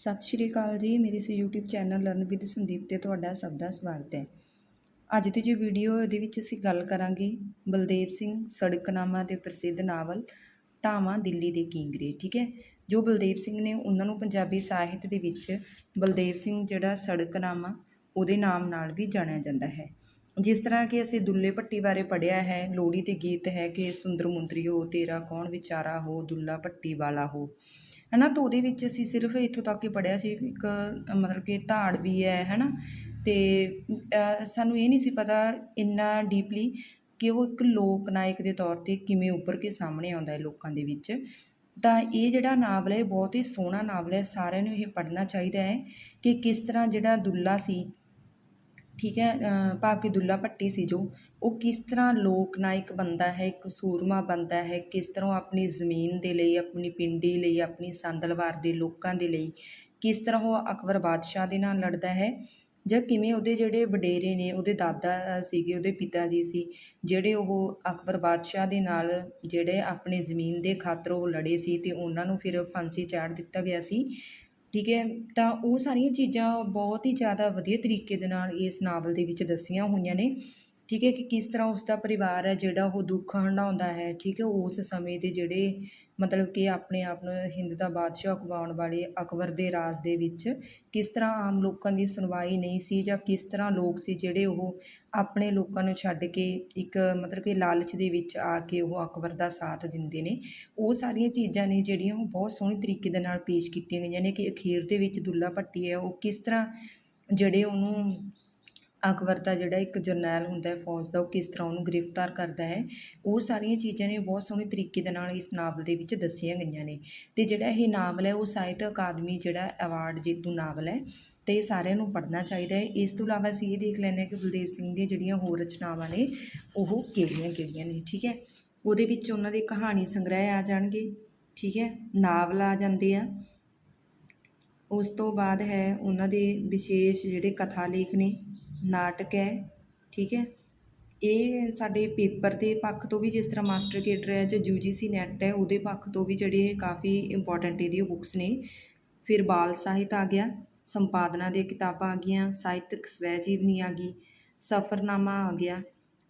ਸਤਿ ਸ਼੍ਰੀ ਅਕਾਲ ਜੀ, ਮੇਰੇ ਇਸ YouTube channel learn with Sandeep ਤੇ ਤੁਹਾਡਾ ਸਭ ਦਾ ਸਵਾਗਤ ਹੈ। ਅੱਜ ਦੀ ਜੋ ਵੀਡੀਓ ਇਹਦੇ ਵਿੱਚ ਅਸੀਂ ਗੱਲ ਕਰਾਂਗੇ ਬਲਦੇਵ ਸਿੰਘ ਸੜਕਨਾਮਾ ਦੇ ਪ੍ਰਸਿੱਧ ਨਾਵਲ ਢਾਵਾਂ ਦਿੱਲੀ ਦੇ ਕੀਂਗਰੇ ਠੀਕ ਹੈ? ਜੋ ਬਲਦੇਵ ਸਿੰਘ ਨੇ ਉਹਨਾਂ ਨੂੰ ਪੰਜਾਬੀ ਸਾਹਿਤ ਦੇ ਵਿੱਚ ਬਲਦੇਵ ਸਿੰਘ ਜਿਹੜਾ ਸੜਕਨਾਮਾ, ਉਹਦੇ ਨਾਮ ਨਾਲ ਵੀ ਜਾਣਿਆ ਜਾਂਦਾ ਹੈ। ਜਿਸ ਤਰ੍ਹਾਂ ਕਿ ਅਸੀਂ ਦੁੱਲੇ ਭੱਟੀ ਬਾਰੇ ਪੜ੍ਹਿਆ ਹੈ, ਲੋਹੜੀ ਦੇ ਗੀਤ ਹੈ ਕਿ ਸੁੰਦਰ ਮੁੰਦਰੀਓ, ਤੇਰਾ ਕੌਣ ਵਿਚਾਰਾ ਹੋ, ਦੁੱਲਾ ਭੱਟੀ ਵਾਲਾ ਹੋ। ਹੈ ਨਾ ਤਾਂ ਉਹਦੇ ਵਿੱਚ ਅਸੀਂ ਸਿਰਫ ਇੱਥੋਂ ਤੱਕ ਹੀ ਪੜ੍ਹਿਆ ਸੀ, ਇੱਕ, ਮਤਲਬ ਕਿ ਧਾੜ ਵੀ ਹੈ ਹੈ ਨਾ ਅਤੇ ਸਾਨੂੰ ਇਹ ਨਹੀਂ ਸੀ ਪਤਾ ਇੰਨਾ ਡੀਪਲੀ ਕਿ ਉਹ ਇੱਕ ਲੋਕ ਨਾਇਕ ਦੇ ਤੌਰ ਤੇ ਕਿਵੇਂ ਉੱਭਰ ਕੇ ਸਾਹਮਣੇ ਆਉਂਦਾ ਹੈ ਲੋਕਾਂ ਦੇ ਵਿੱਚ। ਤਾਂ ਇਹ ਜਿਹੜਾ ਨਾਵਲ ਹੈ ਬਹੁਤ ਹੀ ਸੋਹਣਾ ਨਾਵਲ ਹੈ। ਸਾਰਿਆਂ ਨੂੰ ਇਹ ਪੜ੍ਹਨਾ ਚਾਹੀਦਾ ਹੈ ਕਿ ਕਿਸ ਤਰ੍ਹਾਂ ਜਿਹੜਾ ਦੁੱਲਾ ਸੀ ਠੀਕ ਹੈ ਭਾਵ ਕਿ ਦੁੱਲਾ ਭੱਟੀ ਸੀ ਜੋ, ਉਹ ਕਿਸ ਤਰ੍ਹਾਂ ਲੋਕ ਨਾਇਕ ਬਣਦਾ ਹੈ, ਇੱਕ ਸੂਰਮਾ ਬਣਦਾ ਹੈ, ਕਿਸ ਤਰ੍ਹਾਂ ਉਹ ਆਪਣੀ ਜ਼ਮੀਨ ਦੇ ਲਈ, ਆਪਣੀ ਪਿੰਡੀ ਲਈ, ਆਪਣੀ ਸੰਦਲਵਾਰ ਦੇ ਲੋਕਾਂ ਦੇ ਲਈ, ਕਿਸ ਤਰ੍ਹਾਂ ਉਹ ਅਕਬਰ ਬਾਦਸ਼ਾਹ ਦੇ ਨਾਲ ਲੜਦਾ ਹੈ ਜਾਂ ਕਿਵੇਂ ਉਹਦੇ ਜਿਹੜੇ ਵਡੇਰੇ ਨੇ, ਉਹਦੇ ਦਾਦਾ ਸੀਗੇ, ਉਹਦੇ ਪਿਤਾ ਜੀ ਸੀ, ਜਿਹੜੇ ਉਹ ਅਕਬਰ ਬਾਦਸ਼ਾਹ ਦੇ ਨਾਲ ਜਿਹੜੇ ਆਪਣੇ ਜ਼ਮੀਨ ਦੇ ਖਾਤਰ ਉਹ ਲੜੇ ਸੀ ਤੇ ਉਹਨਾਂ ਨੂੰ ਫਿਰ ਫਾਂਸੀ ਚਾੜ ਦਿੱਤਾ ਗਿਆ ਸੀ। ਠੀਕ ਹੈ, ਤਾਂ ਉਹ ਸਾਰੀਆਂ ਚੀਜ਼ਾਂ ਬਹੁਤ ਹੀ ਜ਼ਿਆਦਾ ਵਧੀਆ ਤਰੀਕੇ ਦੇ ਨਾਲ ਇਸ ਨਾਵਲ ਦੇ ਵਿੱਚ ਦੱਸੀਆਂ ਹੋਈਆਂ ਨੇ। ਠੀਕ ਹੈ ਕਿ ਕਿਸ ਤਰ੍ਹਾਂ ਉਸ ਦਾ ਪਰਿਵਾਰ ਹੈ, ਜਿਹੜਾ ਉਹ ਦੁੱਖ ਹੰਢਾਉਂਦਾ ਹੈ, ਠੀਕ ਹੈ, ਉਸ ਸਮੇਂ ਦੇ ਜਿਹੜੇ ਮਤਲਬ ਕਿ ਆਪਣੇ ਆਪ ਨੂੰ ਹਿੰਦ ਦਾ ਬਾਦਸ਼ਾਹ ਅਖਵਾਉਣ ਵਾਲੇ ਅਕਬਰ ਦੇ ਰਾਜ ਦੇ ਵਿੱਚ ਕਿਸ ਤਰ੍ਹਾਂ ਆਮ ਲੋਕਾਂ ਦੀ ਸੁਣਵਾਈ ਨਹੀਂ ਸੀ ਜਾਂ ਕਿਸ ਤਰ੍ਹਾਂ ਲੋਕ ਸੀ ਜਿਹੜੇ ਉਹ ਆਪਣੇ ਲੋਕਾਂ ਨੂੰ ਛੱਡ ਕੇ ਇੱਕ ਮਤਲਬ ਕਿ ਲਾਲਚ ਦੇ ਵਿੱਚ ਆ ਕੇ ਉਹ ਅਕਬਰ ਦਾ ਸਾਥ ਦਿੰਦੇ ਨੇ। ਉਹ ਸਾਰੀਆਂ ਚੀਜ਼ਾਂ ਨੇ ਜਿਹੜੀਆਂ ਉਹ ਬਹੁਤ ਸੋਹਣੇ ਤਰੀਕੇ ਦੇ ਨਾਲ ਪੇਸ਼ ਕੀਤੀਆਂ ਗਈਆਂ ਨੇ ਕਿ ਅਖੀਰ ਦੇ ਵਿੱਚ ਦੁੱਲਾ ਭੱਟੀ ਹੈ, ਉਹ ਕਿਸ ਤਰ੍ਹਾਂ ਜਿਹੜੇ ਉਹਨੂੰ ਅਕਬਰ ਦਾ ਜਿਹੜਾ ਇੱਕ ਜਰਨੈਲ ਹੁੰਦਾ ਹੈ ਫੌਜ ਦਾ, ਉਹ ਕਿਸ ਤਰ੍ਹਾਂ ਉਹਨੂੰ ਗ੍ਰਿਫਤਾਰ ਕਰਦਾ ਹੈ, ਉਹ ਸਾਰੀਆਂ ਚੀਜ਼ਾਂ ਨੇ ਬਹੁਤ ਸੋਹਣੇ ਤਰੀਕੇ ਦੇ ਨਾਲ ਇਸ ਨਾਵਲ ਦੇ ਵਿੱਚ ਦੱਸੀਆਂ ਗਈਆਂ ਨੇ ਤੇ ਜਿਹੜਾ ਇਹ ਨਾਵਲ ਹੈ, ਉਹ ਸਾਹਿਤ ਅਕਾਦਮੀ ਜਿਹੜਾ ਅਵਾਰਡ ਜੇਤੂ ਨਾਵਲ ਹੈ ਤੇ ਇਹ ਸਾਰਿਆਂ ਨੂੰ ਪੜ੍ਹਨਾ ਚਾਹੀਦਾ ਹੈ। ਇਸ ਤੋਂ ਇਲਾਵਾ ਅਸੀਂ ਇਹ ਦੇਖ ਲੈਂਦੇ ਹਾਂ ਕਿ ਬਲਦੇਵ ਸਿੰਘ ਦੀਆਂ ਜਿਹੜੀਆਂ ਹੋਰ ਰਚਨਾਵਾਂ ਨੇ, ਉਹ ਕਿਹੜੀਆਂ ਕਿਹੜੀਆਂ ਨੇ, ਠੀਕ ਹੈ? ਉਹਦੇ ਵਿੱਚ ਉਹਨਾਂ ਦੇ ਕਹਾਣੀ ਸੰਗ੍ਰਹਿ ਆ ਜਾਣਗੇ, ਠੀਕ ਹੈ? ਨਾਵਲ ਆ ਜਾਂਦੇ ਆ। ਉਸ ਤੋਂ ਬਾਅਦ ਹੈ ਉਹਨਾਂ ਦੇ ਵਿਸ਼ੇਸ਼ ਜਿਹੜੇ ਕਥਾ ਲੇਖ ਨੇ ਨਾਟਕ ਹੈ, ਠੀਕ ਹੈ। ਇਹ ਸਾਡੇ ਪੇਪਰ ਦੇ ਪੱਖ ਤੋਂ ਵੀ ਜਿਸ ਤਰ੍ਹਾਂ ਮਾਸਟਰ ਕੇਡਰ ਹੈ ਜਾਂ ਯੂਜੀਸੀ ਨੈਟ ਹੈ, ਉਹਦੇ ਪੱਖ ਤੋਂ ਵੀ ਜਿਹੜੇ ਕਾਫੀ ਇੰਪੋਰਟੈਂਟ ਇਹਦੀ ਬੁੱਕਸ ਨੇ। ਫਿਰ ਬਾਲ ਸਾਹਿਤ ਆ ਗਿਆ, ਸੰਪਾਦਨਾ ਦੀਆਂ ਕਿਤਾਬਾਂ ਆ ਗਈਆਂ, ਸਾਹਿਤਕ ਸਵੈ ਜੀਵਨੀ ਆ ਗਈ, ਸਫ਼ਰਨਾਮਾ ਆ ਗਿਆ,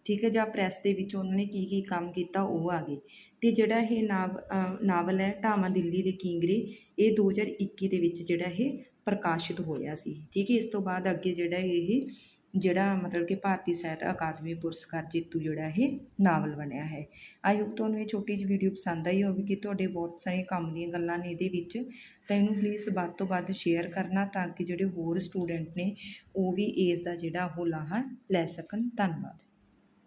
ਠੀਕ ਹੈ। ਜਾਂ ਪ੍ਰੈਸ ਦੇ ਵਿੱਚ ਉਹਨਾਂ ਨੇ ਕੀ ਕੀ ਕੰਮ ਕੀਤਾ, ਉਹ ਆ ਗਏ। ਤੇ ਜਿਹੜਾ ਇਹ ਨਾਵ ਨਾਵਲ ਹੈ, ਢਾਵਾਂ ਦਿੱਲੀ ਦੇ ਕੀਂਗਰੇ, ਇਹ 2021 ਦੇ ਵਿੱਚ ਜਿਹੜਾ ਇਹ ਪ੍ਰਕਾਸ਼ਿਤ ਹੋਇਆ ਸੀ, ਠੀਕ ਹੈ। ਇਸ ਤੋਂ ਬਾਅਦ ਅੱਗੇ ਜਿਹੜਾ ਇਹ ਜਿਹੜਾ ਮਤਲਬ ਕਿ ਭਾਰਤੀ ਸਾਹਿਤ ਅਕਾਦਮੀ ਪੁਰਸਕਾਰ ਜੇਤੂ ਜਿਹੜਾ ਇਹ ਨਾਵਲ ਬਣਿਆ ਹੈ। ਆਈ ਹੋਪ ਤੁਹਾਨੂੰ ਇਹ ਛੋਟੀ ਜਿਹੀ ਵੀਡੀਓ ਪਸੰਦ ਆਈ ਹੋਵੇਗੀ, ਤੁਹਾਡੇ ਬਹੁਤ ਸਾਰੇ ਕੰਮ ਦੀਆਂ ਗੱਲਾਂ ਨੇ ਇਹਦੇ ਵਿੱਚ। ਤਾਂ ਇਹਨੂੰ ਪਲੀਜ਼ ਵੱਧ ਤੋਂ ਵੱਧ ਸ਼ੇਅਰ ਕਰਨਾ ਤਾਂ ਕਿ ਜਿਹੜੇ ਹੋਰ ਸਟੂਡੈਂਟ ਨੇ ਉਹ ਵੀ ਇਸ ਦਾ ਜਿਹੜਾ ਉਹ ਲਾਹਾ ਲੈ ਸਕਣ। ਧੰਨਵਾਦ।